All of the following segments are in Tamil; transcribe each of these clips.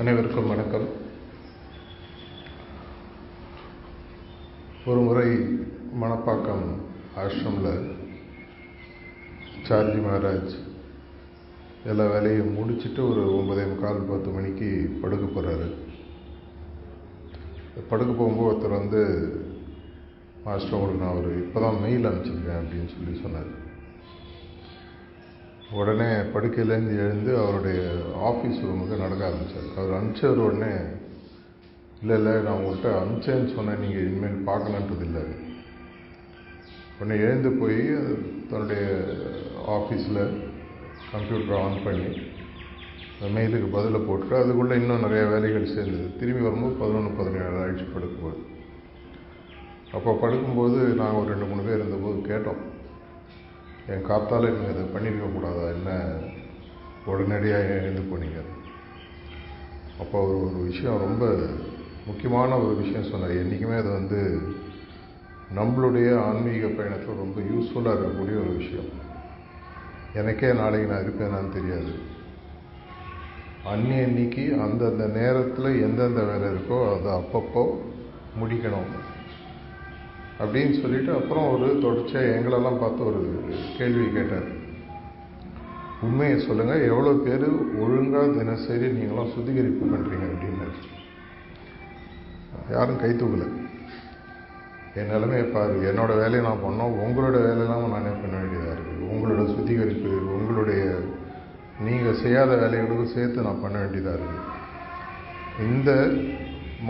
அனைவருக்கும் வணக்கம். ஒரு முறை மணப்பாக்கம் ஆஷ்ரமில் சார்ஜி மகாராஜ் எல்லா வேலையும் முடிச்சுட்டு ஒரு ஒன்பதே முக்கால் பத்து மணிக்கு படுக்க போகிறாரு படுக்க போகும்போது ஒருத்தர் வந்து மாஸ்டர் உங்களுக்கு நான் ஒரு இப்போ தான் மெயில் அனுப்பிச்சிருக்கேன் அப்படின்னு சொல்லி சொன்னார். உடனே படுக்கையிலேருந்து எழுந்து அவருடைய ஆஃபீஸ் ரூமுக்கு நடக்க ஆரம்பித்தார் அவர் அனுப்பிச்சவர் உடனே இல்லை இல்லை நான் உங்கள்கிட்ட அனுப்பிச்சேன்னு சொன்னேன் நீங்கள் இனிமேல் பார்க்கலன்றது இல்லை. உடனே எழுந்து போய் தன்னுடைய ஆஃபீஸில் கம்ப்யூட்டரை ஆன் பண்ணி அந்த மெயிலுக்கு பதிலை போட்டுட்டு அதுக்குள்ளே இன்னும் நிறைய வேலைகள் சேர்ந்தது. திரும்பி வரும்போது பதினொன்று பதினேழு ஆயிடுச்சு படுக்கும்போது. அப்போ படுக்கும்போது நாங்கள் ஒரு ரெண்டு மூணு பேர் இருந்தபோது கேட்டோம். என் காத்தால் நீங்கள் இதை பண்ணியிருக்க கூடாதா? என்ன? உடனடியாக எழுந்து போனீங்க. அப்போ அவர் ஒரு விஷயம் ரொம்ப முக்கியமான ஒரு விஷயம் சொன்னார். என்றைக்குமே அது வந்து நம்மளுடைய ஆன்மீக பயணத்தில் ரொம்ப யூஸ்ஃபுல்லாக இருக்கக்கூடிய ஒரு விஷயம். எனக்கே நாளைக்கு நான் இருப்பேனான்னு தெரியாது. அன்னி அன்னைக்கு அந்தந்த நேரத்தில் எந்தெந்த வேலை இருக்கோ அதை அப்பப்போ முடிக்கணும். அப்படின்னு சொல்லிட்டு அப்புறம் ஒரு தொடர்ச்சியாக எங்களெல்லாம் பார்த்து ஒரு கேள்வி கேட்டார். உண்மையை சொல்லுங்கள் எவ்வளோ பேர் ஒழுங்காக தினசரி நீங்களாம் சுத்திகரிப்பு பண்ணுறீங்க அப்படின்னாரு. யாரும் கை தூக்கலை. என் நிலைமையை பாரு என்னோட வேலையை நான் பண்ணோம் உங்களோட வேலையெல்லாம் நானே பண்ண வேண்டியதாக இருக்குது உங்களோட சுத்திகரிப்பு உங்களுடைய நீங்கள் செய்யாத வேலைகளுக்கும் சேர்த்து நான் பண்ண வேண்டியதாக இருக்குது இந்த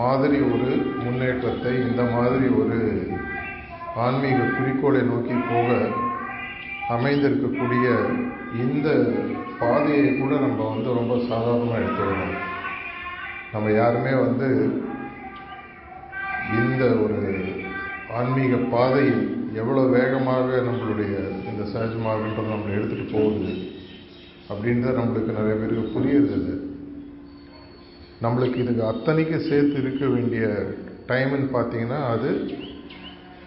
மாதிரி ஒரு முன்னேற்றத்தை இந்த மாதிரி ஒரு ஆன்மீக குறிக்கோளை நோக்கி போக அமைந்திருக்கக்கூடிய இந்த பாதையை கூட நம்ம வந்து ரொம்ப சாதாரணமாக எடுத்துக்கணும். நம்ம யாருமே வந்து இந்த ஒரு ஆன்மீக பாதையில் எவ்வளோ வேகமாக நம்மளுடைய இந்த சகஜமாகன்றது நம்மளை எடுத்துகிட்டு போகுது அப்படின்றது நம்மளுக்கு நிறைய பேருக்கு புரியறதில்லை நம்மளுக்கு இதுக்கு அத்தனைக்கு சேர்த்து இருக்க வேண்டிய டைம்னு பார்த்தீங்கன்னா அது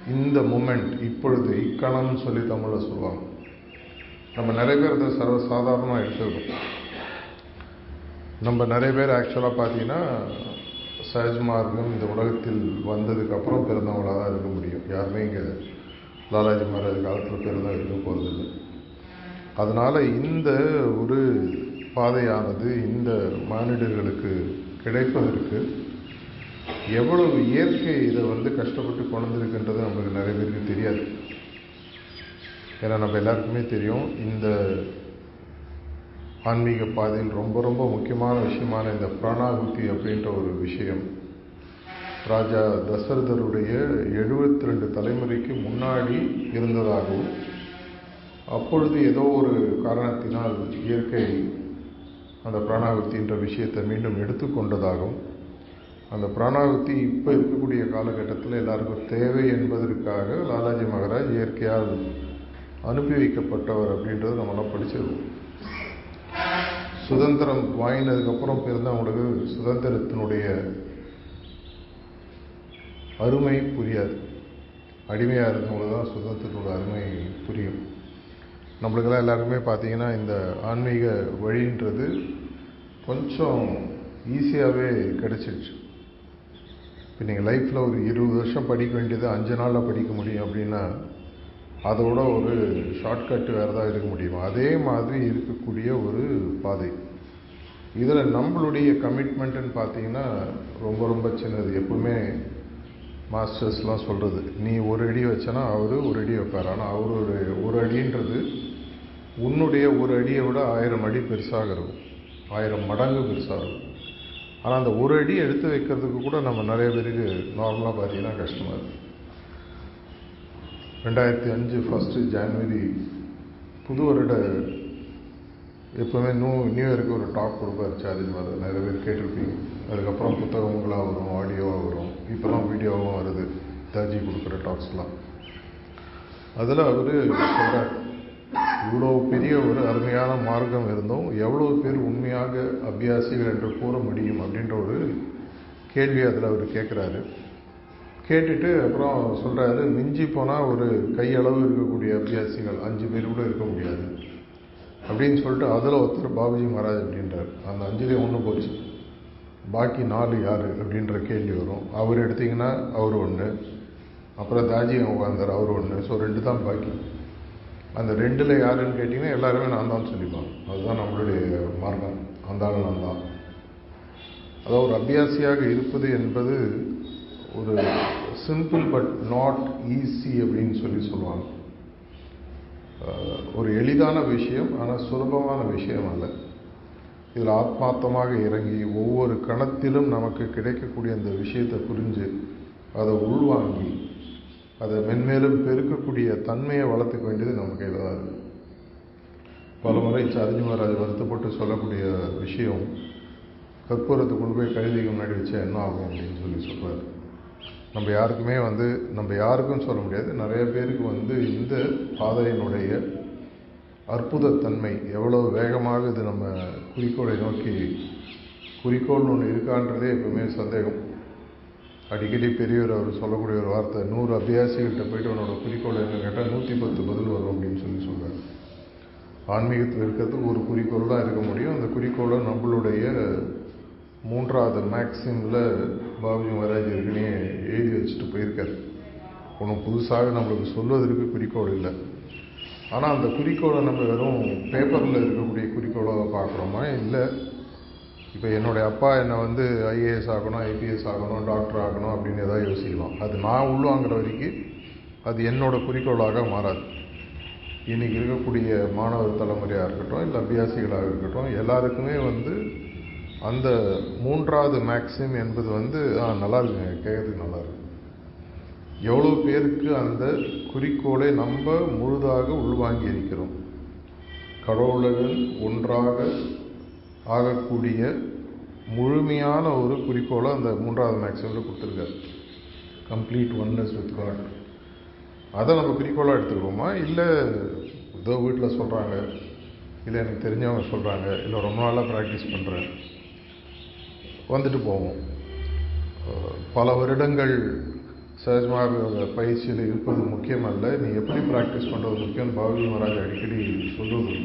இந்த மூமெண்ட் இப்பொழுது இக்கணம்னு சொல்லி தமிழில் சொல்லுவாங்க. நம்ம நிறைய பேர் அதை சர்வ சாதாரணமாக எடுத்துக்கிறோம் நம்ம நிறைய பேர் ஆக்சுவலாக பார்த்தீங்கன்னா சஹஜ் மார்க்கம் இந்த உலகத்தில் வந்ததுக்கப்புறம் பிறந்தவங்களாக தான் இருக்க முடியும். யாருமே இங்கே லாலாஜி மகாராஜ் காலத்தில் பிறந்தா இருக்க போகிறதில்லை அதனால் இந்த ஒரு பாதையானது இந்த மானிடர்களுக்கு கிடைப்பதற்கு எவ்வளவு இயற்கை இதை வந்து கஷ்டப்பட்டு கொண்டிருக்குன்றது நம்மளுக்கு நிறைய பேருக்கு தெரியாது. ஏன்னா நம்ம எல்லாருக்குமே தெரியும் இந்த ஆன்மீக பாதையில் ரொம்ப ரொம்ப முக்கியமான விஷயமான இந்த பிராணாகுதி அப்படின்ற ஒரு விஷயம். ராஜா தசரதருடைய எழுபத்தி ரெண்டு தலைமுறைக்கு முன்னாடி இருந்ததாகவும் அப்பொழுது ஏதோ ஒரு காரணத்தினால் இயற்கை அந்த பிராணாகுத்தின்ற விஷயத்தை மீண்டும் எடுத்துக்கொண்டதாகவும் அந்த பிராணாகுத்தி இப்போ இருக்கக்கூடிய காலகட்டத்தில் எல்லாருக்கும் தேவை என்பதற்காக லாலாஜி மகாராஜ் இயற்கையால் அனுப்பி வைக்கப்பட்டவர் அப்படின்றது நம்மளாம் படிச்சிருக்கோம். சுதந்திரம் வாங்கினதுக்கப்புறம் பிறந்தவங்களுக்கு சுதந்திரத்தினுடைய அருமை புரியாது. அடிமையாக இருந்தவங்களுக்கு தான் சுதந்திரத்தோட அருமை புரியும். நம்மளுக்கெல்லாம் எல்லாருக்குமே பார்த்தீங்கன்னா இந்த ஆன்மீக வழின்றது கொஞ்சம் ஈஸியாகவே கிடச்சிடுச்சு இப்போ நீங்கள் லைஃப்பில் ஒரு இருபது வருஷம் படிக்க வேண்டியது அஞ்சு நாளில் படிக்க முடியும் அப்படின்னா அதோட ஒரு ஷார்ட்கட் வேறு தான் இருக்க முடியும்? அதே மாதிரி இருக்கக்கூடிய ஒரு பாதை. இதில் நம்மளுடைய கமிட்மெண்ட்டுன்னு பார்த்தீங்கன்னா ரொம்ப ரொம்ப சின்னது. எப்பவுமே மாஸ்டர்ஸ்லாம் சொல்கிறது நீ ஒரு அடி வச்சனா அவர் ஒரு அடி வைப்பார். ஆனால் அவர் ஒரு ஒரு அடின்றது உன்னுடைய ஒரு அடியை விட ஆயிரம் அடி பெருசாக இருக்கும். ஆயிரம் மடங்கு பெருசாக இருக்கும். ஆனால் அந்த ஒரு அடி எடுத்து வைக்கிறதுக்கு கூட நம்ம நிறைய பேருக்கு நார்மலாக பார்த்தீங்கன்னா கஷ்டமாக இருக்குது ரெண்டாயிரத்தி அஞ்சு ஃபஸ்ட்டு ஜான்வரி புது வருட எப்போவுமே நியூ நியூ இயருக்கு ஒரு டாக் கொடுப்பார் சார்ஜ் மாதிரி நிறைய பேர் கேட்டிருப்பீங்க. அதுக்கப்புறம் புத்தகங்களாக வரும் ஆடியோவாக வரும். இப்போலாம் வீடியோவும் வருது. தாஜி கொடுக்குற டாக்ஸ்லாம் அதில் அவர் சொல்கிறார் இவ்வளோ பெரிய ஒரு அருமையான மார்க்கம் இருந்தும் எவ்வளோ பேர் உண்மையாக அபியாசிகள் என்று கூற முடியும் அப்படின்ற ஒரு கேள்வி அதில் அவர் கேட்குறாரு கேட்டுட்டு அப்புறம் சொல்கிறாரு மிஞ்சி போனால் ஒரு கையளவு இருக்கக்கூடிய அபியாசிகள் அஞ்சு பேர் கூட இருக்க முடியாது. அப்படின்னு சொல்லிட்டு அதில் ஒருத்தர் பாபுஜி மகாராஜ் அப்படின்றார். அந்த அஞ்சுலேயே ஒன்று போச்சு. பாக்கி நாலு யார் அப்படின்ற கேள்வி வரும். அவர் எடுத்திங்கன்னா அவர் ஒன்று அப்புறம் தாஜி உட்காந்தார் அவர் ஒன்று ஸோ ரெண்டு தான் பாக்கி. அந்த ரெண்டில் யாருன்னு கேட்டிங்கன்னா எல்லாருமே நான் தான் சொல்லிப்பாங்க. அதுதான் நம்மளுடைய மார்க்கம் அந்த ஆள் நான் தான். அதாவது ஒரு அபியாசியாக இருப்பது என்பது ஒரு சிம்பிள் பட் நாட் ஈஸி அப்படின்னு சொல்லி சொல்லுவாங்க. ஒரு எளிதான விஷயம் ஆனால் சுலபமான விஷயம் அல்ல. இதில் ஆத்மார்த்தமாக இறங்கி ஒவ்வொரு கணத்திலும் நமக்கு கிடைக்கக்கூடிய அந்த விஷயத்தை புரிஞ்சு அதை உள்வாங்கி அதை மென்மேலும் பெருக்கக்கூடிய தன்மையை வளர்த்துக்க வேண்டியது நம்ம கையில் தான் இருக்குது பல முறை சார்ஜி மகாராஜ் வருத்தப்பட்டு சொல்லக்கூடிய விஷயம் கற்பூரத்தை கொண்டு போய் கழுதிக்கு முன்னாடி வச்சா என்ன ஆகும் அப்படின்னு சொல்லி சொல்கிறார் நம்ம யாருக்குமே வந்து நம்ம யாருக்கும் சொல்ல முடியாது. நிறைய பேருக்கு வந்து இந்த பாதையினுடைய அற்புதத்தன்மை எவ்வளோ வேகமாக இது நம்ம குறிக்கோளை நோக்கி குறிக்கோள்னு ஒன்று இருக்கான்றதே எப்பவுமே சந்தேகம். அடிக்கடி பெரியவர் அவர் சொல்லக்கூடிய ஒரு வார்த்தை நூறு அபியாசிகள்கிட்ட போயிட்டு உன்னோட குறிக்கோள் என்ன கேட்டால் நூற்றி பத்து பதில் வரும் அப்படின்னு சொல்லி சொல்கிறார் ஆன்மீகத்தில் இருக்கிறது ஒரு குறிக்கோள் தான் இருக்க முடியும். அந்த குறிக்கோளை நம்மளுடைய மூன்றாவது மேக்ஸிமில் பாபுஜி மகாராஜ் ஏற்கனவே எழுதி வச்சுட்டு போயிருக்கார். ஒன்றும் புதுசாக நம்மளுக்கு சொல்வதற்கு குறிக்கோள் இல்லை. ஆனால் அந்த குறிக்கோளை நம்ம வெறும் பேப்பரில் இருக்கக்கூடிய குறிக்கோளாக பார்க்குறோமா? இல்லை. இப்போ என்னுடைய அப்பா என்னை வந்து ஐஏஎஸ் ஆகணும் ஐபிஎஸ் ஆகணும் டாக்டர் ஆகணும் அப்படின்னு எதாவது யோசிக்கலாம். அது நான் உள்வாங்கிற வரைக்கும் அது என்னோட குறிக்கோளாக மாறாது. இன்றைக்கி இருக்கக்கூடிய மாணவர் தலைமுறையாக இருக்கட்டும் இல்லை அபியாசிகளாக இருக்கட்டும் எல்லாருக்குமே வந்து அந்த மூன்றாவது மேக்ஸிம் என்பது வந்து ஆ நல்லா இருக்குங்க கேட்கறதுக்கு நல்லா இருக்கு. எவ்வளோ பேருக்கு அந்த குறிக்கோளை நம்ம முழுதாக உள்வாங்கி இருக்கிறோம். கடவுளுடன் ஒன்றாக ஆகக்கூடிய முழுமையான ஒரு குறிக்கோளை அந்த மூன்றாவது மேக்ஸிமில் கொடுத்துருக்காரு. கம்ப்ளீட் ஒன்னஸ் வித் காட் அதை நம்ம குறிக்கோளாக எடுத்துக்கிறோமா? இல்லை ஏதோ வீட்டில் சொல்கிறாங்க இல்லை எனக்கு தெரிஞ்சவங்க சொல்கிறாங்க இல்லை ரொம்ப நாளாக ப்ராக்டிஸ் பண்ணுறேன் வந்துட்டு போவோம். பல வருடங்கள் சகஜமாக பயிற்சியில் இருப்பது முக்கியம் அல்ல நீ எப்படி ப்ராக்டிஸ் பண்ணுறது முக்கியம்னு பாபி மகாராஜ் அடிக்கடி சொல்லுவது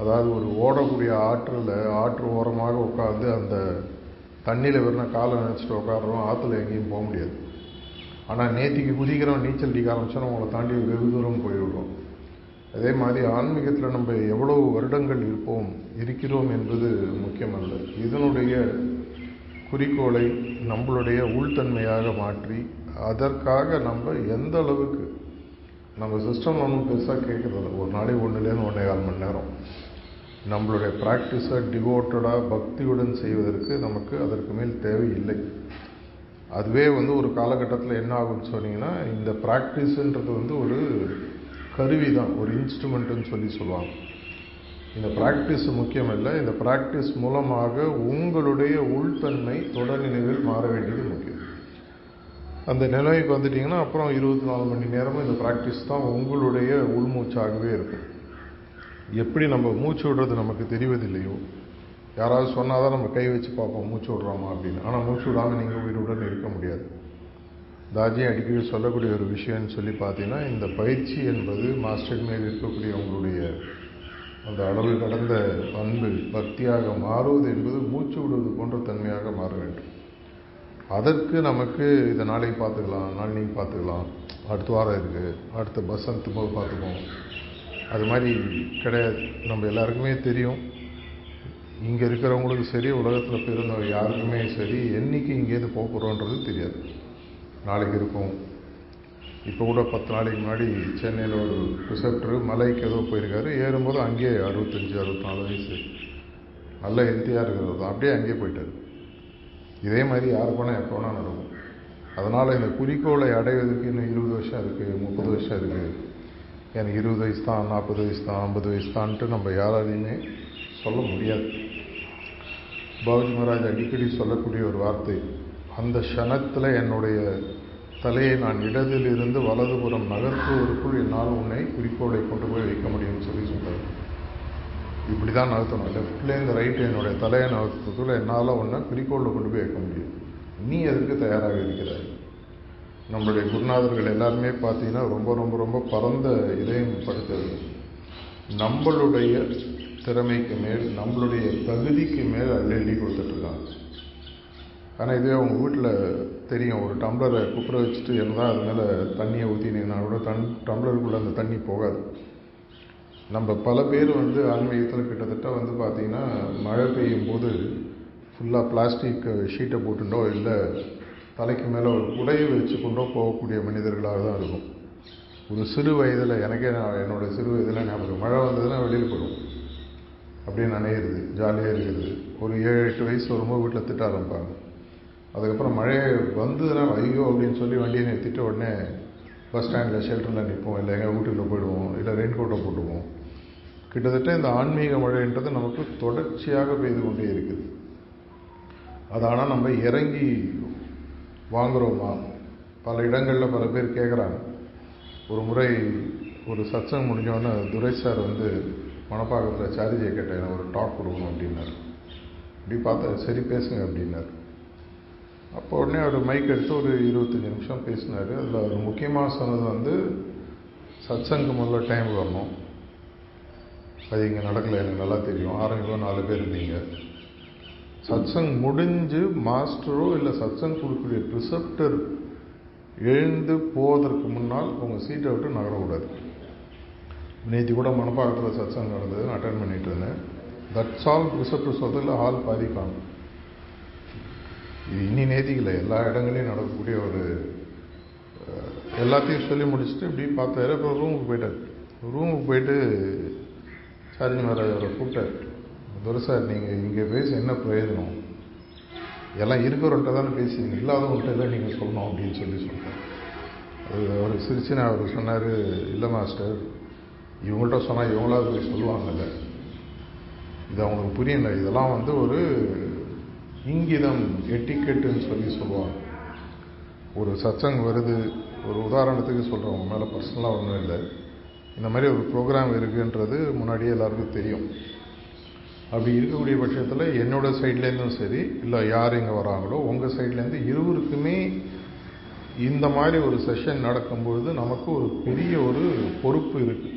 அதாவது ஒரு ஓடக்கூடிய ஆற்றில் ஆற்று ஓரமாக உட்காந்து அந்த தண்ணியில் வெறும் காலை நினச்சிட்டு உட்காடுறோம் ஆற்றுல எங்கேயும் போக முடியாது. ஆனால் நேத்திக்கு குதிக்கிறோம் நீச்சல் அடிக்க ஆரம்பிச்சோன்னா உங்களை தாண்டி வெகு தூரம் போய்விடுறோம் அதே மாதிரி ஆன்மீகத்தில் நம்ம எவ்வளவு வருடங்கள் இருப்போம் இருக்கிறோம் என்பது முக்கியமல்ல. இதனுடைய குறிக்கோளை நம்மளுடைய உள்தன்மையாக மாற்றி அதற்காக நம்ம எந்த அளவுக்கு நம்ம சிஸ்டம் ஒன்றும் பெருசாக கேட்குறதில்ல ஒரு நாளைக்கு ஒன்றுலேருந்து ஒன்றே கால் மணி நேரம். நம்மளுடைய ப்ராக்டிஸை டிவோட்டடாக பக்தியுடன் செய்வதற்கு நமக்கு அதற்கு மேல் தேவையில்லை. அதுவே வந்து ஒரு காலகட்டத்தில் என்ன ஆகும்னு சொன்னீங்கன்னா இந்த ப்ராக்டிஸுன்றது வந்து ஒரு கருவி தான் ஒரு இன்ஸ்ட்ருமெண்ட்டுன்னு சொல்லி சொல்லுவாங்க. இந்த ப்ராக்டிஸ் முக்கியம் இல்லை இந்த ப்ராக்டிஸ் மூலமாக உங்களுடைய உள்தன்மை தொடர்நிலைவில் மாற வேண்டியது முக்கியம். அந்த நிலைமைக்கு வந்துட்டிங்கன்னா அப்புறம் இருபத்தி நாலு மணி நேரமும் இந்த ப்ராக்டிஸ் தான் உங்களுடைய உள்மூச்சாகவே இருக்கும். எப்படி நம்ம மூச்சு விடுறது நமக்கு தெரிவதில்லையோ? யாராவது சொன்னால் தான் நம்ம கை வச்சு பார்ப்போம் மூச்சு விடுறோமா அப்படின்னு. ஆனால் மூச்சு விடாமல் நீங்கள் உயிருடன் இருக்க முடியாது. தாஜி அடிக்கடி சொல்லக்கூடிய ஒரு விஷயம்னு சொல்லி பார்த்தீங்கன்னா இந்த பயிற்சி என்பது மாஸ்டர் மேல் இருக்கக்கூடிய அவங்களுடைய அந்த அளவு கடந்த அன்பு பக்தியாக மாறுவது என்பது மூச்சு விடுவது போன்ற தன்மையாக மாற வேண்டும். அதற்கு நமக்கு இதை நாளைக்கு பார்த்துக்கலாம் நாளைக்கு பார்த்துக்கலாம். அடுத்த வாரம் இருக்குது அடுத்த பஸ் அனுத்தும் போது பார்த்துப்போம். அது மாதிரி கிடையாது. நம்ம எல்லாருக்குமே தெரியும். இங்கே இருக்கிறவங்களுக்கு சரி உலகத்தில் பிறந்தவர் யாருக்குமே சரி என்றைக்கு இங்கேருந்து போக போகிறோன்றது தெரியாது. நாளைக்கு இருக்கும். இப்போ கூட பத்து நாளைக்கு முன்னாடி சென்னையில் ஒரு ரிசப்டர் மலைக்கு ஏதோ போயிருக்காரு. ஏறும்போது அங்கேயே அறுபத்தஞ்சி அறுபத்தி நாலு வயசு. நல்ல ஹெல்த்தியாக இருக்கிறது. தான் அப்படியே அங்கேயே போயிட்டார். இதே மாதிரி யார் போனால் எப்போ வேணால் நடக்கும். அதனால் இந்த குறிக்கோளை அடைவதற்கு இன்னும் இருபது வருஷம் இருக்குது முப்பது வருஷம் இருக்குது எனக்கு இருபது வயசு தான் நாற்பது வயசு தான் ஐம்பது வயசு தான்ட்டு நம்ம யாராலையுமே சொல்ல முடியாது. பாபுஜி மகாராஜ் அடிக்கடி சொல்லக்கூடிய ஒரு வார்த்தை அந்த க்ஷணத்தில் என்னுடைய தலையை நான் இடதிலிருந்து வலதுபுறம் நகர்த்துவதற்குள் என்னால் உன்னை குறிக்கோளை கொண்டு போய் வைக்க முடியும்னு சொல்லி சொல்கிறார் இப்படி தான் நகர்த்தணும் லெஃப்ட்லேருந்து ரைட்டு என்னுடைய தலையை நகர்த்துறதுக்குள்ள என்னால் ஒன்றை குறிக்கோளில் கொண்டு போய் வைக்க முடியும். நீ அதுக்கு தயாராக இருக்கிறாய்? நம்மளுடைய குருநாதர்கள் எல்லாருமே பார்த்தீங்கன்னா ரொம்ப ரொம்ப ரொம்ப பரந்த இதயம் படுத்தது நம்மளுடைய திறமைக்கு மேல் நம்மளுடைய தகுதிக்கு மேல் அள்ளி அள்ளி கொடுத்துட்ருக்காங்க. ஆனால் இதுவே அவங்க வீட்டில் தெரியும். ஒரு டம்ளரை குப்புற வச்சுட்டு என்னதான் அது மேலே தண்ணியை ஊற்றினீங்கன்னா கூட தன் டம்ளருக்குள்ளே அந்த தண்ணி போகாது. நம்ம பல பேர் வந்து ஆன்மீகத்தில் கிட்டத்தட்ட வந்து பார்த்திங்கன்னா மழை பெய்யும் போது ஃபுல்லாக பிளாஸ்டிக் ஷீட்டை போட்டுட்டோ இல்லை தலைக்கு மேலே ஒரு குடையை வச்சு கொண்டோ போகக்கூடிய மனிதர்களாக தான் இருக்கும். ஒரு சிறு வயதில் எனக்கே நான் என்னோடய சிறு வயதில் ஞாபகம் மழை வந்ததுன்னா வெளியில் போயிடும் அப்படியே நனையிறது ஜாலியாக இருக்கிறது. ஒரு ஏழு எட்டு வயசு வரும்போது வீட்டில் திட்ட ஆரம்பிப்பாங்க. அதுக்கப்புறம் மழையை வந்ததுன்னா ஐயோ அப்படின்னு சொல்லி வண்டியை நிறுத்திட்டு உடனே பஸ் ஸ்டாண்டில் ஷெல்டரில் நிற்போம் இல்லை எங்கள் வீட்டுக்குள்ளே போயிடுவோம். இல்லை ரெயின் கோட்டை போட்டுவோம் கிட்டத்தட்ட இந்த ஆன்மீக மழைன்றது நமக்கு தொடர்ச்சியாக பெய்து கொண்டே இருக்குது. அது ஆனால் நம்ம இறங்கி வாங்குகிறோமா பல இடங்களில் பல பேர் கேட்குறாங்க ஒரு முறை ஒரு சத்சங் முடிஞ்சோடனே துரை சார் வந்து மணப்பாக்கத்தில் சாரிஜியை கேட்டேன் ஒரு டாக் கொடுக்கணும் அப்படின்னாரு. இப்படி பார்த்தா சரி பேசுங்க அப்படின்னாரு. அப்போ உடனே அவர் மைக் எடுத்து ஒரு இருபத்தஞ்சி நிமிஷம் பேசினார். அதில் அவர் முக்கியமாக சொன்னது வந்து சத்சங்கு முதல்ல டைம் வரணும். அது இங்கே நடக்கலை எனக்கு நல்லா தெரியும். ஆரம்பிக்கும் நாலு பேர் இருந்தீங்க சத்சங் முடிஞ்சு மாஸ்டரோ இல்லை சத்சங் கொடுக்கக்கூடிய ப்ரிசப்டர் எழுந்து போவதற்கு முன்னால் உங்கள் சீட்டை விட்டு நகரக்கூடாது. நேற்று கூட மணப்பாக்கத்தில் சத்சங் நடந்தது நான் அட்டன் பண்ணிட்டு இருந்தேன். தட்ஸ் ஆல் ரிசப்டர் சொல்றதுல ஹால் பாதி காணும். இது இனி நேத்திக்கல எல்லா இடங்களையும் நடக்கக்கூடிய ஒரு எல்லாத்தையும் சொல்லி முடிச்சுட்டு இப்படி பார்த்தாரு. அப்புறம் ரூமுக்கு போயிட்டார். ரூமுக்கு போயிட்டு சார்ஜி மகாராஜ் அவரை கூப்பிட்டார். துரசார் நீங்கள் இங்கே பேச என்ன பிரயோஜனம்? எல்லாம் இருக்கிறவன்ட்ட தானே பேசுறீங்க. இல்லாதவங்கள்ட்ட தான் நீங்கள் சொல்லணும் அப்படின்னு சொல்லி சொல்கிறேன் அது அவர் சிரிச்சுன்னு அவர் சொன்னார் இல்லை மாஸ்டர் இவங்கள்ட்ட சொன்னால் இவங்களாவது போய் சொல்லுவாங்கல்ல. இது அவங்களுக்கு புரியல. இதெல்லாம் வந்து ஒரு இங்கிதம் எட்டிக்கெட்டுன்னு சொல்லி சொல்லுவாங்க. ஒரு சத்சங் வருது. ஒரு உதாரணத்துக்கு சொல்கிறேன் மேலே பர்சனலாக ஒன்றும் இல்லை. இந்த மாதிரி ஒரு ப்ரோக்ராம் இருக்குன்றது முன்னாடியே எல்லாருக்கும் தெரியும். அப்படி இருக்கக்கூடிய பட்சத்தில் என்னோட சைட்லேருந்தும் சரி இல்லை யார் இங்கே வராங்களோ உங்கள் சைட்லேருந்து இருவருக்குமே இந்த மாதிரி ஒரு செஷன் நடக்கும்பொழுது நமக்கு ஒரு பெரிய ஒரு பொறுப்பு இருக்குது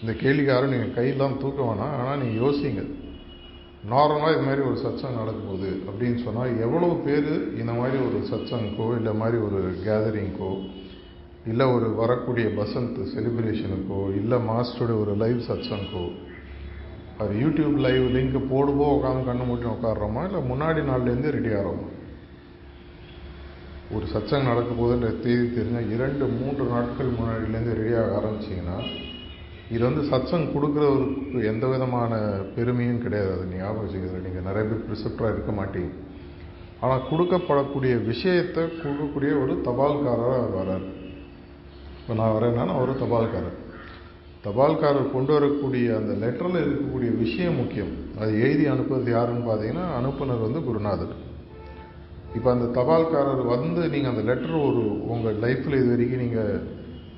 இந்த கேள்விக்காரன் நீங்கள் கையெல்லாம் தூக்க வேணாம் ஆனால் நீங்கள் யோசிங்க. நார்மலாக இது மாதிரி ஒரு சத்சங் நடக்கும்போது அப்படின்னு சொன்னால் எவ்வளோ பேர் இந்த மாதிரி ஒரு சத்சங்க்கோ இல்லை மாதிரி ஒரு கேதரிங்க்கோ இல்லை ஒரு வரக்கூடிய பசந்த் செலிப்ரேஷனுக்கோ இல்லை மாஸ்டருடைய ஒரு லைவ் சத்சங்கோ அது யூடியூப் லைவ் லிங்க் போடுவோ உட்காந்து கண்ணு மூட்டி உட்காடுறோமா இல்லை முன்னாடி நாள்லேருந்து ரெடி ஆகிறோமா? ஒரு சச்சங்கம் நடக்க போதுன்ற தேதி தெரிஞ்சால் இரண்டு மூன்று நாட்கள் முன்னாடிலேருந்து ரெடியாக ஆரம்பிச்சிங்கன்னா இது வந்து சத்சங் கொடுக்குறவருக்கு எந்த விதமான பெருமையும் கிடையாது. அது ஞாபகம் வச்சுக்கிறது நீங்கள் நிறைய பேர் ப்ரிசெப்டராக இருக்க மாட்டீங்க. ஆனால் கொடுக்கப்படக்கூடிய விஷயத்தை கொடுக்கக்கூடிய ஒரு தபால்காரராக வரார் இப்போ நான் வரேன்னா நான் ஒரு தபால்காரர் தபால்காரர் கொண்டு வரக்கூடிய அந்த லெட்டரில் இருக்கக்கூடிய விஷயம் முக்கியம். அது எழுதி அனுப்புறது யாருன்னு பார்த்தீங்கன்னா அனுப்புனர் வந்து குருநாதர். இப்போ அந்த தபால்காரர் வந்து நீங்கள் அந்த லெட்டர் ஒரு உங்கள் லைஃப்பில் இது வரைக்கும் நீங்கள்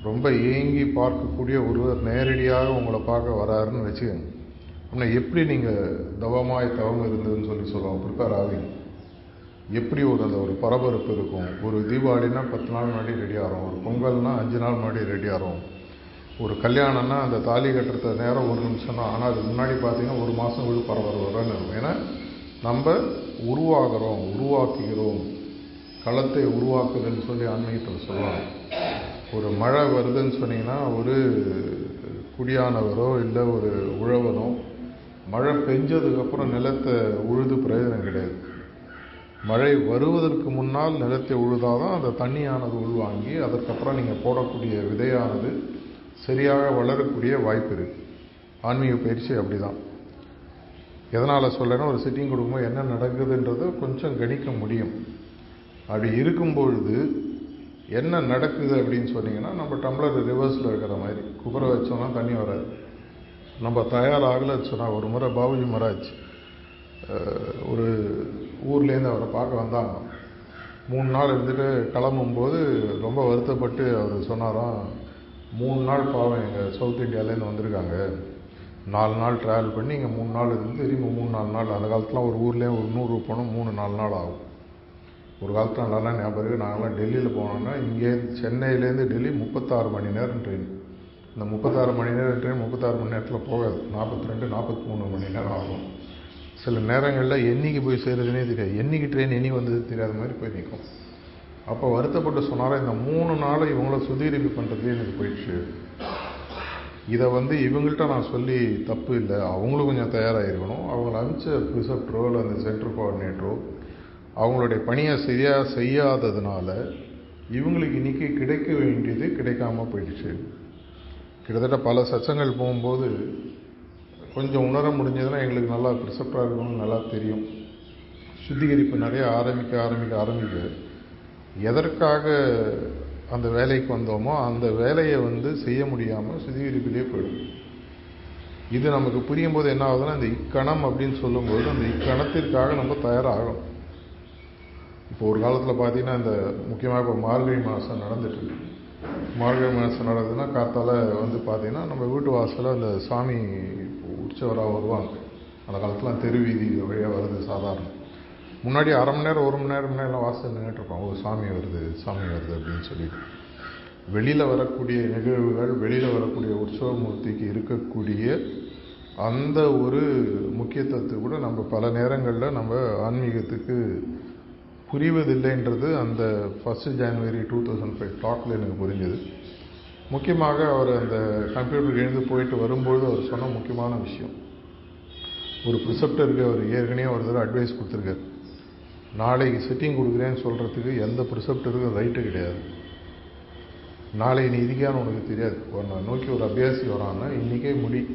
ரொம்ப ஏங்கி பார்க்கக்கூடிய ஒருவர் நேரடியாக உங்களை பார்க்க வராருன்னு வச்சுக்கோங்க. ஆனால் எப்படி நீங்கள் தவமாய் தவம் இருந்ததுன்னு சொல்லி சொல்லுவோம் ப்ரிப்பேர் ஆவீங்க எப்படி ஒரு அந்த ஒரு பரபரப்பு இருக்கும். ஒரு தீபாவளினா பத்து நாள் முன்னாடி ரெடி ஆகிறோம் ஒரு பொங்கல்னால் அஞ்சு நாள் முன்னாடி ரெடி ஆகிறோம் ஒரு கல்யாணம்னா அந்த தாலி கட்டுறது நேரம் ஒரு நிமிஷம் தான் ஆனால் அதுக்கு முன்னாடி பார்த்தீங்கன்னா ஒரு மாதம் விழு பரபரப்புன்னு இருக்கும். ஏன்னா நம்ம உருவாகிறோம் உருவாக்குகிறோம். களத்தை உருவாக்குதுன்னு சொல்லி ஆன்மீகத்தில் சொல்லலாம் ஒரு மழை வருதுன்னு சொன்னீங்கன்னா ஒரு குடியானவரோ இல்லை ஒரு உழவனோ மழை பெஞ்சதுக்கப்புறம் நிலத்தை உழுது பிரயோஜனம் கிடையாது. மழை வருவதற்கு முன்னால் நிலத்தை உழுதாதான் அந்த தண்ணியானது உள்வாங்கி அதற்கப்புறம் நீங்கள் போடக்கூடிய விதையானது சரியாக வளரக்கூடிய வாய்ப்பு இருக்குது ஆன்மீக பயிற்சி அப்படி தான் எதனால் சொல்கிறேன்னா ஒரு சிட்டிங் கொடுக்கும்போது என்ன நடக்குதுன்றதை கொஞ்சம் கணிக்க முடியும். அப்படி இருக்கும் பொழுது என்ன நடக்குது அப்படின்னு சொன்னீங்கன்னா நம்ம டம்ளர் ரிவர்ஸில் இருக்கிற மாதிரி. குபரை வச்சோம்னா தண்ணி வராது. நம்ம தயாராகலைன்னு சொன்னால் ஒரு முறை பாபுஜி மராஜ் ஒரு ஊர்லேருந்து அவரை பார்க்க வந்தாங்க. மூணு நாள் இருந்துட்டு கிளம்பும்போது ரொம்ப வருத்தப்பட்டு அவர் சொன்னாராம் மூணு நாள் பாவம். எங்கள் சவுத் இந்தியாவிலேருந்து வந்திருக்காங்க? நாலு நாள் ட்ராவல் பண்ணி இங்கே மூணு நாள் இருந்து திரும்ப மூணு நாலு நாள். அந்த காலத்தில் ஒரு ஊர்லேயே ஒரு நூறு போனோம் மூணு நாலு நாள் ஆகும். ஒரு காலத்தில் நல்லா ஞாபகம் இருக்குது நாங்களாம் டெல்லியில் போனோன்னா இங்கே சென்னையிலேருந்து டெல்லி முப்பத்தாறு மணி நேரம் ட்ரெயின் இந்த முப்பத்தாறு மணி நேரம் ட்ரெயின் முப்பத்தாறு மணி நேரத்தில் போகாது. நாற்பத்தி ரெண்டு நாற்பத்தி மூணு மணி நேரம் ஆகும். சில நேரங்களில் என்னைக்கு போய் சேருதுன்னே தெரியாது. என்னைக்கு ட்ரெயின் என்னைக்கு வந்தது தெரியாத மாதிரி போய் நிற்கும். அப்போ வருத்தப்பட்டு சொன்னாரா இந்த மூணு நாளை இவங்கள சுத்திகரிப்பு பண்ணுறதுலேயே எனக்கு போயிடுச்சு. இதை வந்து இவங்கள்ட்ட நான் சொல்லி தப்பு இல்லை. அவங்களும் கொஞ்சம் தயாராகிருக்கணும். அவங்கள அனுப்பிச்ச ப்ரிசப்டரோ இல்லை அந்த சென்டர் கோஆர்டினேட்டரோ அவங்களுடைய பணியை சரியாக செய்யாததுனால இவங்களுக்கு இன்றைக்கி கிடைக்க வேண்டியது கிடைக்காம போயிடுச்சு. கிட்டத்தட்ட பல சச்சங்கள் போகும்போது கொஞ்சம் உணர முடிஞ்சதுன்னா எங்களுக்கு நல்லா ப்ரிசப்டாக இருக்கணும்னு நல்லா தெரியும். சுத்திகரிப்பு நிறைய ஆரம்பிக்க ஆரம்பிக்க ஆரம்பிக்க. எதற்காக அந்த வேலைக்கு வந்தோமோ அந்த வேலையை வந்து செய்ய முடியாமல் சுத்திகரிப்பிலே போயிடும். இது நமக்கு புரியும் போது என்ன ஆகுதுன்னா இந்த இக்கணம் அப்படின்னு சொல்லும்போது அந்த இக்கணத்திற்காக நம்ம தயாராகணும். இப்போ ஒரு காலத்தில் பார்த்தீங்கன்னா இந்த முக்கியமாக இப்போ மார்கழி மாதம் நடந்துட்டு மார்கழி மாதம் நடந்ததுன்னா காத்தால் வந்து பார்த்தீங்கன்னா நம்ம வீட்டு வாசலில் அந்த சாமி உற்சவராக வருவாங்க. அந்த காலத்தில் தெரு வீதி வழியாக வருது சாதாரணம் முன்னாடி அரை மணி நேரம் ஒரு மணி நேரம் நேரம் வாசல் நின்றுட்டு இருப்பாங்க ஒரு சாமி வருது சாமி வருது அப்படின்னு சொல்லிட்டு. வெளியில் வரக்கூடிய நிகழ்வுகள் வெளியில் வரக்கூடிய உற்சவ மூர்த்திக்கு இருக்கக்கூடிய அந்த ஒரு முக்கியத்துவத்தை கூட நம்ம பல நேரங்களில் நம்ம ஆன்மீகத்துக்கு புரிவதில்லைன்றது அந்த first January two thousand five டாக்கில் எனக்கு புரிஞ்சது. முக்கியமாக அவர் அந்த கம்ப்யூட்டருக்கு எழுந்து போயிட்டு வரும்பொழுது அவர் சொன்ன முக்கியமான விஷயம். ஒரு ப்ரிசப்டருக்கு அவர் ஏற்கனவே ஒரு தடவை அட்வைஸ் கொடுத்துருக்காரு. நாளைக்கு சிட்டிங் கொடுக்குறேன்னு சொல்கிறதுக்கு எந்த ப்ரிசெப்டருக்கும் ரைட்டு கிடையாது. நாளை நீ இதுக்கான உனக்கு தெரியாது. உன்னை நோக்கி ஒரு அபியாசி வரான்னா இன்றைக்கே முடி.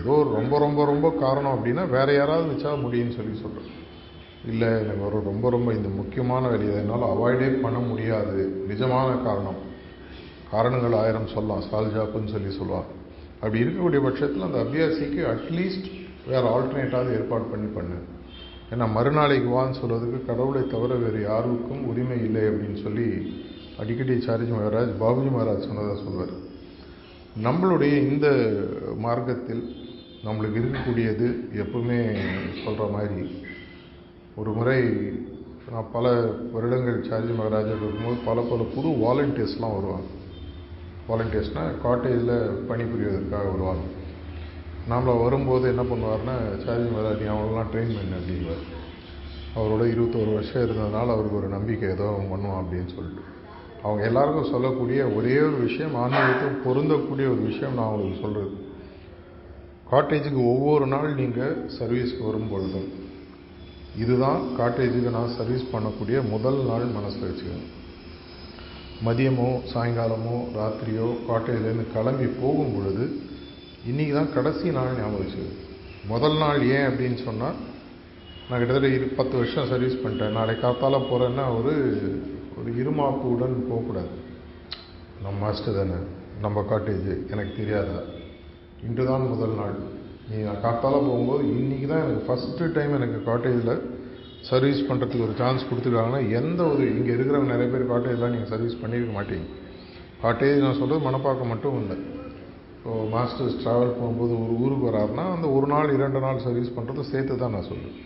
ஏதோ ரொம்ப ரொம்ப ரொம்ப காரணம் அப்படின்னா வேறு யாராவது வச்சா முடியும்னு சொல்லி சொல்கிறேன் இல்லை எனக்கு ஒரு ரொம்ப ரொம்ப இந்த முக்கியமான வேலையை என்னால் அவாய்டே பண்ண முடியாது. நிஜமான காரணம். காரணங்கள் ஆயிரம் சொல்லலாம். சால்ஜாப்புன்னு சொல்லி சொல்லுவான் அப்படி இருக்கக்கூடிய பட்சத்தில் அந்த அபியாசிக்கு அட்லீஸ்ட் வேறு ஆல்டர்னேட்டாவது ஏற்பாடு பண்ணி பண்ணு. ஏன்னா மறுநாளைக்கு வான்னு சொல்கிறதுக்கு கடவுளை தவிர வேறு யாருக்கும் உரிமை இல்லை அப்படின்னு சொல்லி அடிக்கடி சாரிஜி மகாராஜ் பாபுஜி மகாராஜ் சொன்னதாக சொல்வார். நம்மளுடைய இந்த மார்க்கத்தில் நம்மளுக்கு இருக்கக்கூடியது எப்பவுமே சொல்கிற மாதிரி ஒரு முறை நான் பல வருடங்கள் சாரிஜி மகாராஜர் இருக்கும்போது பல பல புது வாலண்டியர்ஸ்லாம் வருவாங்க. வாலண்டியர்ஸ்னால் காட்டேஜில் பணிபுரிவதற்காக வருவாங்க. நாமள வரும்போது என்ன பண்ணுவார்னா சார்ஜி மகாராஜ் நீ அவங்களெலாம் ட்ரெயின் பண்ணு அப்படிங்குவார் அவரோட இருபத்தோரு வருஷம் இருந்ததுனால அவருக்கு ஒரு நம்பிக்கை ஏதோ அவன் பண்ணுவான் அப்படின்னு சொல்லிட்டு. அவங்க எல்லாருக்கும் சொல்லக்கூடிய ஒரே ஒரு விஷயம் ஆன்மீகத்துக்கு பொருந்தக்கூடிய ஒரு விஷயம் நான் அவங்களுக்கு சொல்கிறது காட்டேஜுக்கு ஒவ்வொரு நாள் நீங்கள் சர்வீஸ்க்கு வரும் பொழுதும் இதுதான் காட்டேஜுக்கு நான் சர்வீஸ் பண்ணக்கூடிய முதல் நாள் மனசில் வச்சுக்கணும். மதியமோ சாயங்காலமோ ராத்திரியோ காட்டேஜ்லேருந்து கிளம்பி போகும் பொழுது இன்றைக்கி தான் கடைசி நாள் ஞாபகம் வச்சுது முதல் நாள் ஏன் அப்படின்னு சொன்னால் நான் கிட்டத்தட்ட இரு பத்து வருஷம் சர்வீஸ் பண்ணிட்டேன். நாளை காத்தால போகிறேன்னா ஒரு ஒரு இருமாப்புடன் போகக்கூடாது. நம்ம மாஸ்டர் தானே. நம்ம காட்டேஜ் எனக்கு தெரியாதா? இன்று தான் முதல் நாள். நீ நான் காத்தால போகும்போது இன்றைக்கி தான் எனக்கு ஃபஸ்ட்டு டைம் எனக்கு காட்டேஜில் சர்வீஸ் பண்ணுறதுக்கு ஒரு சான்ஸ் கொடுத்துருக்காங்கன்னா எந்த ஒரு இங்கே இருக்கிறவங்க நிறைய பேர் காட்டேஜ்லாம் நீங்கள் சர்வீஸ் பண்ணியிருக்க மாட்டீங்க. காட்டேஜ் நான் சொல்கிறது மனப்பாக்கம் மட்டும் இல்லை. மாஸ்டர்ஸ் ட்ராவல் போகும்போது ஒரு ஊருக்கு வராருன்னா அந்த ஒரு நாள் இரண்டு நாள் சர்வீஸ் பண்ணுறதை சேர்த்து தான் நான் சொல்லுவேன்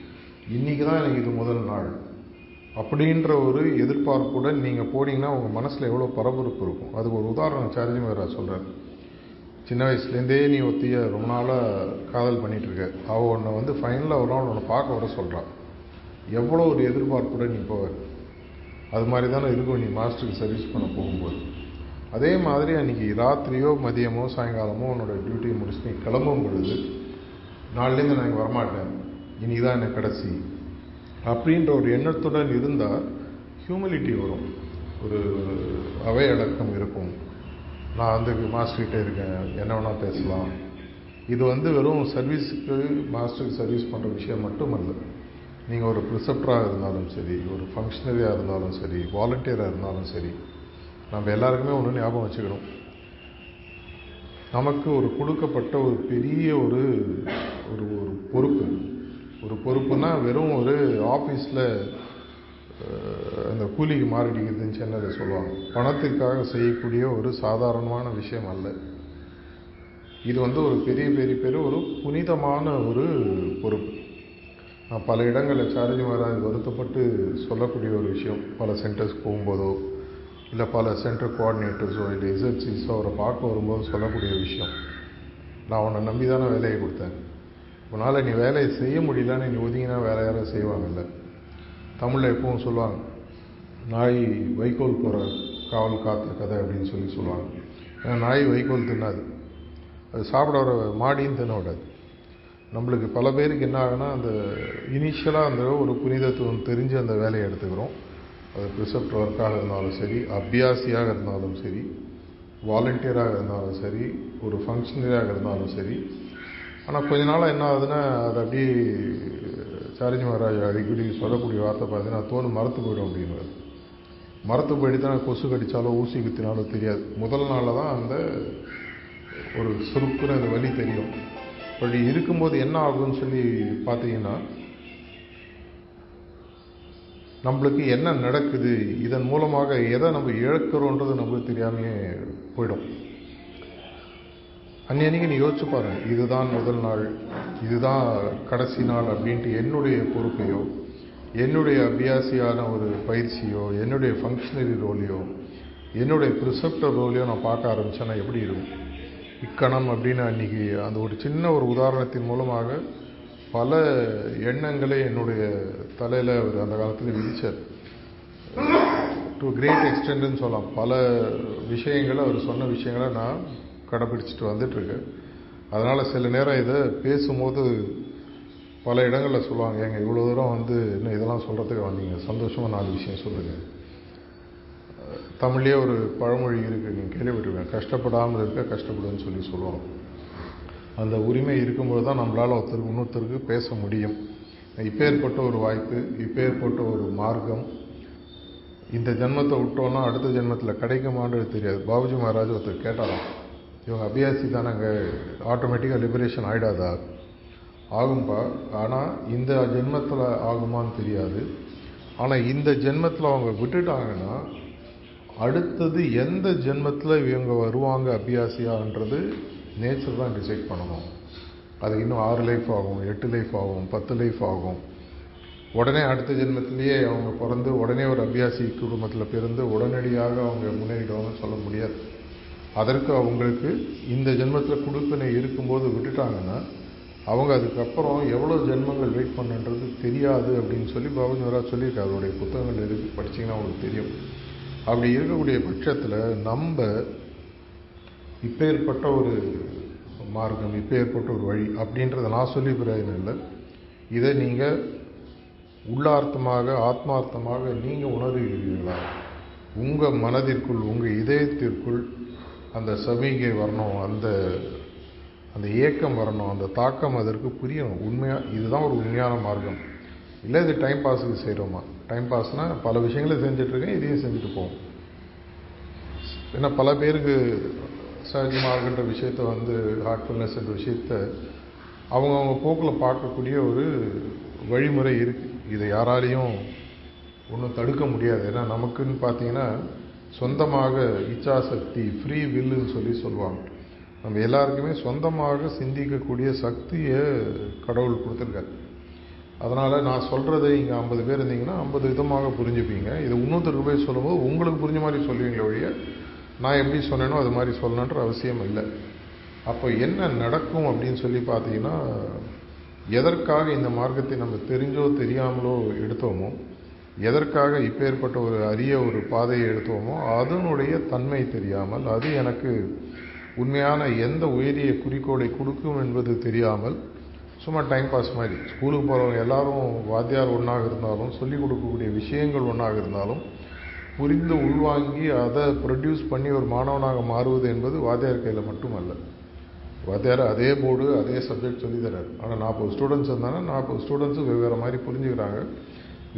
இன்றைக்கி தான் எனக்கு இது முதல் நாள். அப்படின்ற ஒரு எதிர்பார்ப்புடன் நீங்கள் போனீங்கன்னா உங்கள் மனசில் எவ்வளோ பரபரப்பு இருக்கும். அதுக்கு ஒரு உதாரணம் சார்ஜி மேரா சொல்கிறார் சின்ன வயசுலேருந்தே நீ ஒத்திய ரொம்ப நாளாக காதல் பண்ணிகிட்டு இருக்க அவள் உன்னை வந்து ஃபைனலாக ஒரு நாள் உன்னை பார்க்க வர சொல்கிறான் எவ்வளோ ஒரு எதிர்பார்ப்புடன் நீ போவ. அது மாதிரி தானே இருக்கும் நீ மாஸ்டருக்கு சர்வீஸ் பண்ண போகும்போது. அதே மாதிரி அன்றைக்கி ராத்திரியோ மதியமோ சாயங்காலமோ உன்னோட டியூட்டியை முடிச்சு நீ கிளம்பும் பொழுது நாளிலேருந்து நான் இங்கே வரமாட்டேன். இனி தான் எனக்கு கடைசி. அப்படின்ற ஒரு எண்ணத்துடன் இருந்தால் ஹியூமிலிட்டி வரும். ஒரு அவை அடக்கம் இருக்கும். நான் வந்து மாஸ்டர்கிட்ட இருக்கேன். என்ன வேணால் பேசலாம். இது வந்து வெறும் சர்வீஸுக்கு மாஸ்டருக்கு சர்வீஸ் பண்ணுற விஷயம் மட்டுமல்ல. நீங்கள் ஒரு ப்ரிசப்டராக இருந்தாலும் சரி ஒரு ஃபங்க்ஷனரியாக இருந்தாலும் சரி வாலண்டியராக இருந்தாலும் சரி நம்ம எல்லாருக்குமே ஒன்று ஞாபகம் வச்சுக்கணும். நமக்கு ஒரு கொடுக்கப்பட்ட ஒரு பெரிய ஒரு ஒரு ஒரு பொறுப்பு. ஒரு பொறுப்புனா வெறும் ஒரு ஆஃபீஸில் அந்த கூலிக்கு மாறிடிக்கிறதுன்னு சென்னையில் சொல்லுவாங்க. பணத்திற்காக செய்யக்கூடிய ஒரு சாதாரணமான விஷயம் அல்ல. இது வந்து ஒரு பெரிய பெரிய பெரிய ஒரு புனிதமான ஒரு பொறுப்பு. நான் பல இடங்களில் சார்ஜி மகாராஜ் வருத்தப்பட்டு சொல்லக்கூடிய ஒரு விஷயம். பல சென்டர்ஸ் போகும்போதோ இல்லை பல சென்டர் கோஆர்டினேட்டர்ஸோ இல்லை எஸ்எல்சிஸோ அவரை பார்க்க வரும்போது சொல்லக்கூடிய விஷயம். நான் உன்னை நம்பி தானே வேலையை கொடுத்தேன். உன்னால் நீ வேலையை செய்ய முடியலன்னு நீ ஒதுங்கினா வேற யாரும் செய்வாங்கல்ல தமிழில் எப்பவும் சொல்லுவாங்க நாய் வைக்கோல் போகிற காவல் காத்த கதை அப்படின்னு சொல்லி சொல்லுவாங்க. ஏன்னா நாய் வைக்கோல் தின்னாது. அது சாப்பிட வர மாடியும் தின்ன விடாது. நம்மளுக்கு பல பேருக்கு என்ன ஆகுனா அந்த இனிஷியலாக அந்த ஒரு புனிதத்துவம் தெரிஞ்சு அந்த வேலையை எடுத்துக்கிறோம். அது ப்ரிசப்ட் ஒர்க்காக இருந்தாலும் சரி அபியாசியாக இருந்தாலும் சரி வாலண்டியராக இருந்தாலும் சரி ஒரு ஃபங்க்ஷனரியாக இருந்தாலும் சரி. ஆனால் கொஞ்ச நாளாக என்ன ஆகுதுன்னா அது அப்படியே சாரிஜி மகாராஜ் அடிக்கடி சொல்லக்கூடிய வார்த்தை பார்த்தீங்கன்னா தோணு மரத்து போயிடும் அப்படிங்கிறது மரத்து போயிட்டு கொசு கடித்தாலோ ஊசி குத்தினாலோ தெரியாது. முதல் நாளில் தான் அந்த ஒரு சுருக்குன்னு அந்த வலி தெரியும். அப்படி இருக்கும்போது என்ன ஆகுதுன்னு சொல்லி பார்த்தீங்கன்னா நம்மளுக்கு என்ன நடக்குது? இதன் மூலமாக எதை நம்ம இழக்கிறோன்றது நம்மளுக்கு தெரியாமையே போயிடும். அன்னைக்கு நீ யோசிச்சு பாருங்க இதுதான் முதல் நாள் இதுதான் கடைசி நாள் அப்படின்ட்டு என்னுடைய பொறுப்பையோ என்னுடைய அபியாசியான ஒரு பயிற்சியோ என்னுடைய ஃபங்க்ஷனரி ரோலையோ என்னுடைய ப்ரிசெப்டர் ரோலையோ நான் பார்க்க ஆரம்பித்தேன்னா எப்படி இருக்கும்? இக்கணம் அப்படின்னு அன்றைக்கி அந்த ஒரு சின்ன ஒரு உதாரணத்தின் மூலமாக பல எண்ணங்களை என்னுடைய தலையில் அவர் அந்த காலத்தில் விதிச்சார் டு கிரேட் எக்ஸ்டென்ட்னு சொல்லலாம். பல விஷயங்களை அவர் சொன்ன விஷயங்களை நான் கடைப்பிடிச்சிட்டு வந்துட்டுருக்கேன். அதனால் சில நேரம் இதை பேசும்போது பல இடங்களில் சொல்லுவாங்க எங்கள் இவ்வளோ தூரம் வந்து இன்னும் இதெல்லாம் சொல்கிறதுக்கு வந்தீங்க? சந்தோஷமாக நாலு விஷயம் சொல்லுங்கள் தமிழ்லேயே ஒரு பழமொழி இருக்குது நீங்கள் கேள்விப்பட்டிருக்கேன் கஷ்டப்படாமல் இருக்க கஷ்டப்படுன்னு சொல்லி சொல்லுவோம் அந்த உரிமை இருக்கும்போது தான் நம்மளால் ஒருத்தருக்கு இன்னொருத்தருக்கு பேச முடியும். இப்பேற்பட்ட ஒரு வாய்ப்பு இப்பேற்பட்ட ஒரு மார்க்கம். இந்த ஜென்மத்தை விட்டோன்னா அடுத்த ஜென்மத்தில் கிடைக்குமான்றது தெரியாது. பாபுஜி மகாராஜ் ஒருத்தர் கேட்டாராம். இவங்க அபியாசி அங்கே ஆட்டோமேட்டிக்காக லிபரேஷன் ஆகிடாதா ஆகும்பா. ஆனால் இந்த ஜென்மத்தில் ஆகுமான்னு தெரியாது. ஆனால் இந்த ஜென்மத்தில் அவங்க விட்டுட்டாங்கன்னா அடுத்தது எந்த ஜென்மத்தில் இவங்க வருவாங்க அபியாசியான்றது நேச்சர் தான் டிசைட் பண்ணணும். அது இன்னும் ஆறு லைஃப் ஆகும் எட்டு லைஃப் ஆகும் பத்து லைஃப் ஆகும். உடனே அடுத்த ஜென்மத்திலேயே அவங்க பிறந்து உடனே ஒரு அபியாசி குடும்பத்தில் பிறந்து உடனடியாக அவங்க முன்னேறிடுவாங்கன்னு சொல்ல முடியாது. அதற்கு அவங்களுக்கு இந்த ஜென்மத்தில் கொடுப்பினை இருக்கும்போது விட்டுட்டாங்கன்னா அவங்க அதுக்கப்புறம் எவ்வளோ ஜென்மங்கள் வெயிட் பண்ணுன்றது தெரியாது அப்படின்னு சொல்லி பாபுஜிவரா சொல்லியிருக்காரு. அவருடைய புத்தகங்கள் இருக்குது படிச்சிங்கன்னா அவங்களுக்கு தெரியும். அப்படி இருக்கக்கூடிய பட்சத்தில் நம்ம இப்பேற்பட்ட ஒரு மார்க்கம் இப்பேற்பட்ட ஒரு வழி அப்படின்றத நான் சொல்லி பிரயோஜனம் இல்லை. இதை நீங்கள் உள்ளார்த்தமாக ஆத்மார்த்தமாக நீங்கள் உணர்கிறீர்களா? உங்கள் மனதிற்குள் உங்கள் இதயத்திற்குள் அந்த சமிகை வரணும் அந்த அந்த ஏக்கம் வரணும் அந்த தாக்கம் அதற்கு புரியணும் உண்மையாக இதுதான் ஒரு உண்மையான மார்க்கம். இல்லை இது டைம் பாஸுக்கு செய்கிறோமா டைம் பாஸ்னால் பல விஷயங்களை செஞ்சிட்ருக்கேன் இதையும் செஞ்சுட்டு போவோம். ஏன்னா பல பேருக்கு சகஜமாகன்ற விஷயத்த வந்து ஹார்ட்ஃபுல்னஸ் என்ற விஷயத்த அவங்கவுங்க போக்கில் பார்க்கக்கூடிய ஒரு வழிமுறை இருக்குது இதை யாராலையும் ஒன்றும் தடுக்க முடியாது. ஏன்னா நமக்குன்னு பார்த்தீங்கன்னா சொந்தமாக இச்சாசக்தி ஃப்ரீ வில்லுன்னு சொல்லி சொல்லுவாங்க. நம்ம எல்லாருக்குமே சொந்தமாக சிந்திக்கக்கூடிய சக்தியை கடவுள் கொடுத்துருக்காரு. அதனால் நான் சொல்கிறத இங்கே ஐம்பது பேர் இருந்தீங்கன்னா ஐம்பது விதமாக புரிஞ்சுப்பீங்க. இது இன்னொருத்தருக்கு போய் சொல்லும்போது உங்களுக்கு புரிஞ்ச மாதிரி சொல்லுவீங்களே ஒழிய நான் எப்படி சொன்னேனோ அது மாதிரி சொல்லணுன்ற அவசியம் இல்லை. அப்போ என்ன நடக்கும் அப்படின்னு சொல்லி பார்த்தீங்கன்னா எதற்காக இந்த மார்க்கத்தை நம்ம தெரிஞ்சோ தெரியாமலோ எடுத்தோமோ எதற்காக இப்பேற்பட்ட ஒரு அரிய ஒரு பாதையை எடுத்தோமோ அதனுடைய தன்மை தெரியாமல் அது எனக்கு உண்மையான எந்த உயரிய குறிக்கோளை கொடுக்கும் என்பது தெரியாமல் சும்மா டைம் பாஸ் மாதிரி. ஸ்கூலுக்கு போகிறவங்க எல்லாரும் வாத்தியார் ஒன்றாக இருந்தாலும் சொல்லிக் கொடுக்கக்கூடிய விஷயங்கள் ஒன்றாக இருந்தாலும் புரிந்து உள்வாங்கி அதை ப்ரொடியூஸ் பண்ணி ஒரு மாணவனாக மாறுவது என்பது வாத்தியார் கையில் மட்டுமல்ல. வாத்தியார் அதே போர்டு அதே சப்ஜெக்ட் சொல்லி தராரு ஆனால் நாற்பது ஸ்டூடெண்ட்ஸ் இருந்தாங்கன்னா நாற்பது ஸ்டூடெண்ட்ஸும் வெவ்வேறு மாதிரி புரிஞ்சுக்கிறாங்க.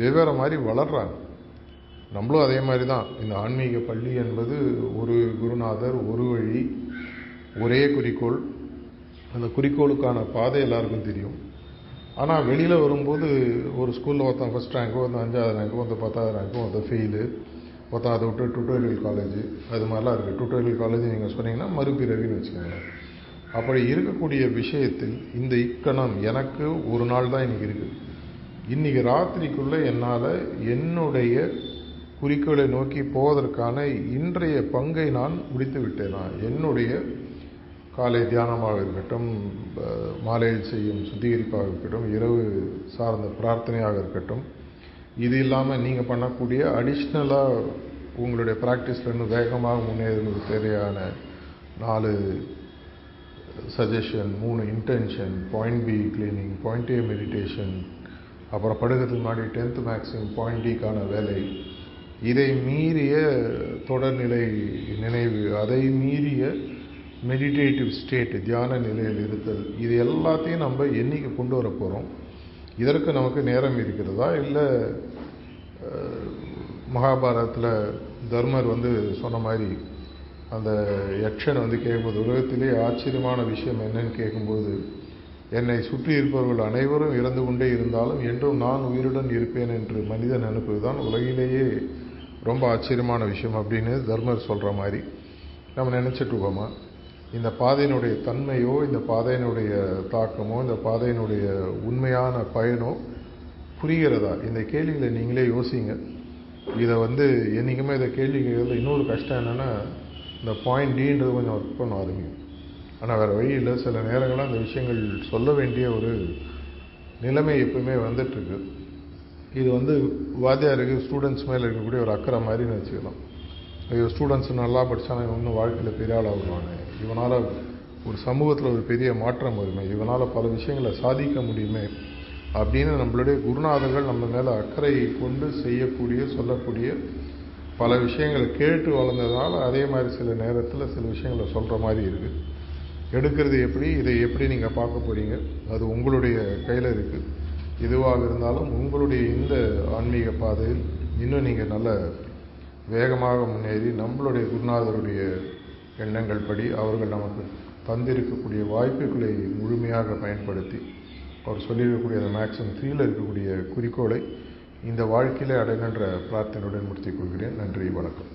வெவ்வேறு மாதிரி வளர்கிறாங்க நம்மளும் அதே மாதிரி தான் இந்த ஆன்மீக பள்ளி என்பது ஒரு குருநாதர் ஒரு வழி ஒரே குறிக்கோள் அந்த குறிக்கோளுக்கான பாதை எல்லாருக்கும் தெரியும். ஆனால் வெளியில் வரும்போது ஒரு ஸ்கூலில் ஒருத்தன் ஃபஸ்ட் ரேங்க்கோ ஒருத்தன் அஞ்சாவது ரேங்க்கோ ஒருத்தன் பத்தாவது ரேங்க்கோ ஒருத்தன் ஃபெயிலு ஒருத்தன் அதை விட்டு டுட்டோரியல் காலேஜ் அது மாதிரிலாம் இருக்குது டுட்டோரியல் காலேஜ் நீங்கள் சொன்னீங்கன்னா மறுபிறவின்னு வச்சுக்கோங்க. அப்படி இருக்கக்கூடிய விஷயத்தில் இந்த இக்கணம் எனக்கு ஒரு நாள் தான் இன்றைக்கி இருக்குது இன்றைக்கி ராத்திரிக்குள்ளே என்னால் என்னுடைய குறிக்கோளை நோக்கி போவதற்கான இன்றைய பங்கை நான் முடித்து விட்டேன்? நான் என்னுடைய காலை தியானமாக இருக்கட்டும் மாலை மாலையில் செய்யும் சுத்திகரிப்பாக இருக்கட்டும் இரவு சார்ந்த பிரார்த்தனையாக இருக்கட்டும் இது இல்லாமல் நீங்கள் பண்ணக்கூடிய அடிஷ்னலாக உங்களுடைய ப்ராக்டிஸில் இன்னும் வேகமாக முன்னேறது தேவையான நாலு சஜஷன் மூணு intention point B cleaning point A meditation அப்புறம் படுக்கிறதுக்கு முன்னாடி டென்த் மேக்ஸிமம் பாயிண்ட் டிக்கான வேலை. இதை மீறிய தொடர்நிலை நினைவு அதை மீறிய மெடிடேட்டிவ் ஸ்டேட் தியான நிலையில் இருத்தல். இது எல்லாத்தையும் நம்ம என்றைக்கு கொண்டு வர போகிறோம் இதற்கு நமக்கு நேரம் இருக்கிறதா? இல்லை மகாபாரதத்தில் தர்மர் வந்து சொன்ன மாதிரி அந்த யக்ஷன் வந்து கேட்கும்போது உலகத்திலே ஆச்சரியமான விஷயம் என்னன்னு கேட்கும்போது என்னை சுற்றி இருப்பவர்கள் அனைவரும் இறந்து கொண்டே இருந்தாலும் என்றும் நான் உயிருடன் இருப்பேன் என்று மனிதன் அனுப்புவதுதான் உலகிலேயே ரொம்ப ஆச்சரியமான விஷயம் அப்படின்னு தர்மர் சொல்கிற மாதிரி நம்ம நினச்சிட்டு இருக்கோமா? இந்த பாதையினுடைய தன்மையோ இந்த பாதையினுடைய தாக்கமோ இந்த பாதையினுடைய உண்மையான பயனோ புரிகிறதா? இந்த கேள்விகளை நீங்களே யோசிங்க. இதை வந்து என்றைக்குமே இதை கேள்வி கேட்கறதுல இன்னொரு கஷ்டம் என்னென்னா இந்த பாயிண்ட் டீன்றது கொஞ்சம் ஒர்க் பண்ண ஆரம்பிக்கும் ஆனால் வேறு வழி இல்லை. சில நேரங்களில் அந்த விஷயங்கள் சொல்ல வேண்டிய ஒரு நிலைமை எப்பவுமே வந்துட்டுருக்கு. இது வந்து வாத்தியாருக்கு ஸ்டூடெண்ட்ஸ் மேலே இருக்கக்கூடிய ஒரு அக்கறை மாதிரின்னு வச்சுக்கலாம். ஐயோ ஸ்டூடெண்ட்ஸ் நல்லா படித்தாங்க இன்னும் வாழ்க்கையில் பெரிய ஆளாக வருவானே இவனால் ஒரு சமூகத்தில் ஒரு பெரிய மாற்றம் வருமே இவனால் பல விஷயங்களை சாதிக்க முடியுமே அப்படின்னு நம்மளுடைய குருநாதர்கள் நம்ம மேலே அக்கறை கொண்டு செய்யக்கூடிய சொல்லக்கூடிய பல விஷயங்களை கேட்டு வளர்ந்ததுனால அதே மாதிரி சில நேரத்தில் சில விஷயங்களை சொல்கிற மாதிரி இருக்குது எடுக்கிறது எப்படி இதை எப்படி நீங்கள் பார்க்க போகிறீங்க அது உங்களுடைய கையில் இருக்குது எதுவாக இருந்தாலும் உங்களுடைய இந்த ஆன்மீக பாதையில் இன்னும் நீங்கள் நல்ல வேகமாக முன்னேறி நம்மளுடைய குருநாதருடைய எண்ணங்கள் படி அவர்கள் நமக்கு தந்திருக்கக்கூடிய வாய்ப்புகளை முழுமையாக பயன்படுத்தி அவர் சொல்லியிருக்கக்கூடிய அந்த மேக்ஸிமம் த்ரீயில் இருக்கக்கூடிய குறிக்கோளை இந்த வாழ்க்கையிலே அடைகின்ற பிரார்த்தனையுடன் முடித்துக் கொள்கிறேன். நன்றி வணக்கம்.